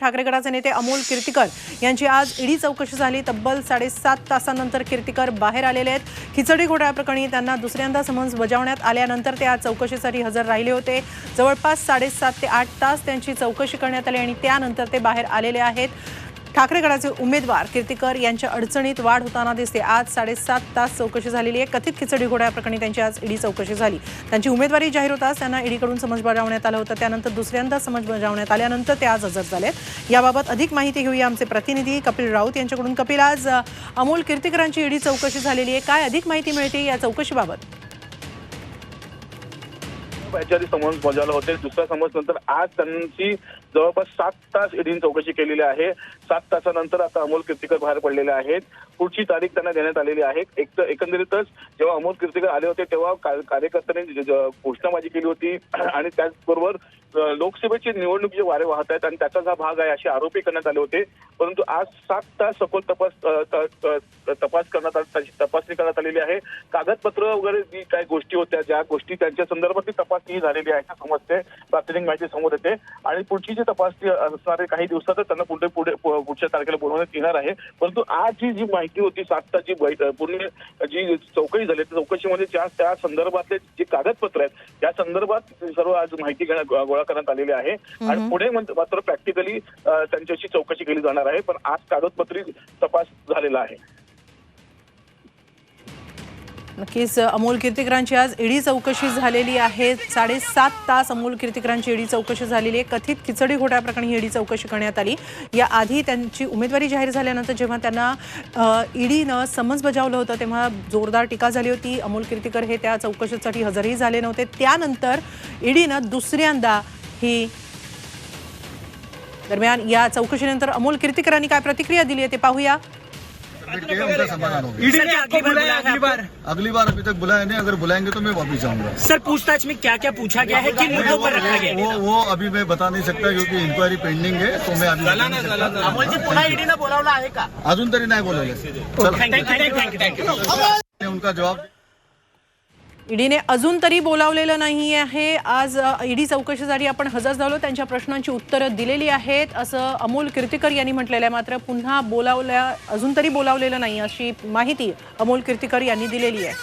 ठाकरे गटाचे नेते अमोल कीर्तिकर यांची आज ईडी चौकशी झाली. तब्बल साडेसात तासानंतर कीर्तिकर बाहेर आलेले आहेत. खिचडी घोटाळ्याप्रकरणी त्यांना दुसऱ्यांदा समन्स बजावण्यात आल्यानंतर ते आज चौकशीसाठी हजर राहिले होते. जवळपास साडेसात ते आठ तास त्यांची चौकशी करण्यात आली आणि त्यानंतर ते बाहेर आलेले आहेत. ठाकरे गटाचे उमेदवार कीर्तिकर यांच्या अडचणीत वाढ होताना दिसते. आज साडेसात तास चौकशी झालेली आहे. कथित खिचडी घोड्याप्रकरणी त्यांची आज ईडी चौकशी झाली. त्यांची उमेदवारी जाहीर होताच त्यांना ईडीकडून समज बजावण्यात आलं होतं. त्यानंतर दुसऱ्यांदा समज बजावण्यात आल्यानंतर ते आज हजर झालेत. याबाबत अधिक माहिती घेऊया आमचे प्रतिनिधी कपिल राऊत यांच्याकडून. कपिल आज अमोल कीर्तिकरांची ईडी चौकशी झालेली आहे. काय अधिक माहिती मिळते या चौकशीबाबत? याच्या समन्स बजावला होते. दुसऱ्या समन्स नंतर आज त्यांची जवळपास सात तास ईडीने चौकशी केलेली आहे. सात तासानंतर आता अमोल कीर्तिकर बाहेर पडलेले आहेत. पुढची तारीख त्यांना देण्यात आलेली आहे. एक तर एकंदरीतच जेव्हा अमोल कीर्तिकर आले होते तेव्हा कार्यकर्त्यांनी घोषणाबाजी केली होती. आणि त्याचबरोबर लोकसभेची निवडणूक जे वारे वाहत आहेत आणि त्याचाच हा भाग आहे असे आरोपी करण्यात आले होते. परंतु आज सात तास सखोल तपास तपास करण्यात आ- त्याची तपासणी करण्यात आलेली आहे. कागदपत्र वगैरे जी काही गोष्टी होत्या ज्या गोष्टी त्यांच्या संदर्भात तपास तपासणी झालेली आहे. समजते. प्राथमिक माहिती समोर येते. आणि पुढची जी तपासणी असणारे काही दिवसातच त्यांना पुढे पुढे पुढच्या तारखेला बोलवण्यात येणार आहे. परंतु आज जी जी माहिती होती सात बैठ- पूर्ण जी चौकशी झाली त्या चौकशीमध्ये ज्या त्या संदर्भातले जे कागदपत्र आहेत त्या संदर्भात सर्व आज माहिती गोळा करण्यात आलेली आहे. आणि पुढे मात्र प्रॅक्टिकली त्यांच्याशी चौकशी केली जाणार आहे. पण आज कागदपत्री तपास झालेला आहे. नक्कीच अमोल कीर्तिकरांची आज ईडी चौकशी झालेली आहे. साडेसात तास अमोल कीर्तिकरांची ईडी चौकशी झालेली आहे. कथित खिचडी घोटाळ्याप्रकरणी ईडी चौकशी करण्यात आली. या आधी त्यांची उमेदवारी जाहीर झाल्यानंतर जेव्हा त्यांना ईडीनं समन्स बजावलं होतं तेव्हा जोरदार टीका झाली होती. अमोल कीर्तिकर हे त्या चौकशीसाठी हजरही झाले नव्हते. त्यानंतर ईडीनं दुसऱ्यांदा ही दरम्यान या चौकशीनंतर अमोल कीर्तिकरांनी काय प्रतिक्रिया दिली आहे ते पाहूया. सबमिट किए उनका समाधान हो गया। अगली बार अगली बार? अभी तक बुलाया नहीं अगर बुलाएँगे तो मैं वापिस जाऊँगा। सर पूछताछ में क्या क्या पूछा गया है? किन मुद्दों पर रखा गया? वो वो अभी मैं बता नहीं सकता क्योंकि इंक्वायरी पेंडिंग है तो मैं अभी ईडी ने सकता. है अजून तरी नाही बोलवले थँक्यू उनका जवाब ईडीने अजून तरी बोलावलेलं नाही आहे आज ईडी चौकशीसाठी आपण हजर झालो. त्यांच्या प्रश्नांची उत्तरं दिलेली आहेत. असं अमोल कीर्तिकर यांनी म्हटलेलं आहे. मात्र पुन्हा बोलावल्या अजून तरी बोलावलेलं नाही अशी माहिती अमोल कीर्तिकर यांनी दिलेली आहे.